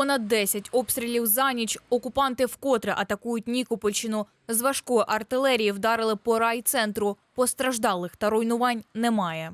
Понад 10 обстрілів за ніч. Окупанти вкотре атакують Нікопольщину. З важкої артилерії вдарили по райцентру. Постраждалих та руйнувань немає.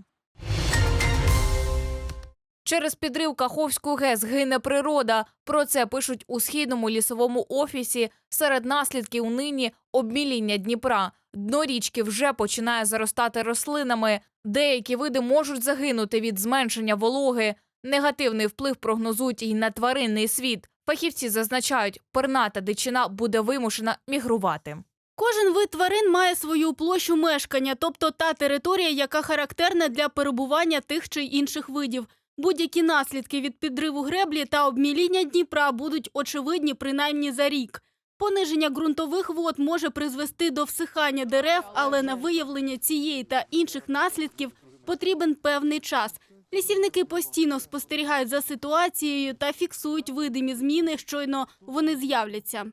Через підрив Каховської ГЕС гине природа. Про це пишуть у східному лісовому офісі. Серед наслідків нині обміління Дніпра. Дно річки вже починає заростати рослинами. Деякі види можуть загинути від зменшення вологи. Негативний вплив прогнозують і на тваринний світ. Фахівці зазначають, перната дичина буде вимушена мігрувати. Кожен вид тварин має свою площу мешкання, тобто та територія, яка характерна для перебування тих чи інших видів. Будь-які наслідки від підриву греблі та обміління Дніпра будуть очевидні принаймні за рік. Пониження ґрунтових вод може призвести до всихання дерев, але на виявлення цієї та інших наслідків потрібен певний час. Лісівники постійно спостерігають за ситуацією та фіксують видимі зміни, щойно вони з'являться.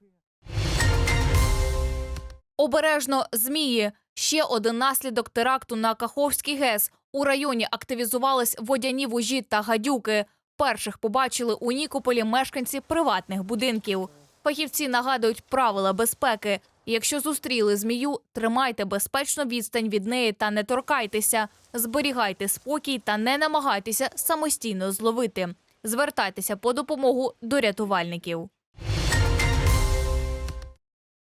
Обережно змії. Ще один наслідок теракту на Каховський ГЕС. У районі активізувались водяні вужі та гадюки. Перших побачили у Нікополі мешканці приватних будинків. Фахівці нагадують правила безпеки. Якщо зустріли змію, тримайте безпечно відстань від неї та не торкайтеся. Зберігайте спокій та не намагайтеся самостійно зловити. Звертайтеся по допомогу до рятувальників.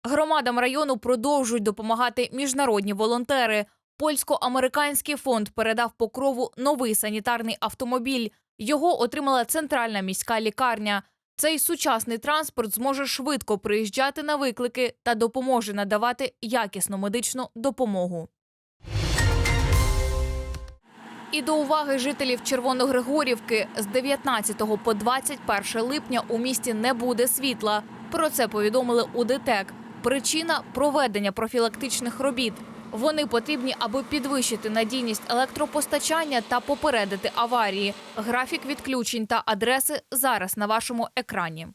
Громадам району продовжують допомагати міжнародні волонтери. Польсько-американський фонд передав покрову новий санітарний автомобіль. Його отримала центральна міська лікарня. Цей сучасний транспорт зможе швидко приїжджати на виклики та допоможе надавати якісну медичну допомогу. І до уваги жителів Червоногригорівки з 19 по 21 липня у місті не буде світла. Про це повідомили у ДТЕК. Причина проведення профілактичних робіт. Вони потрібні, аби підвищити надійність електропостачання та попередити аварії. Графік відключень та адреси зараз на вашому екрані.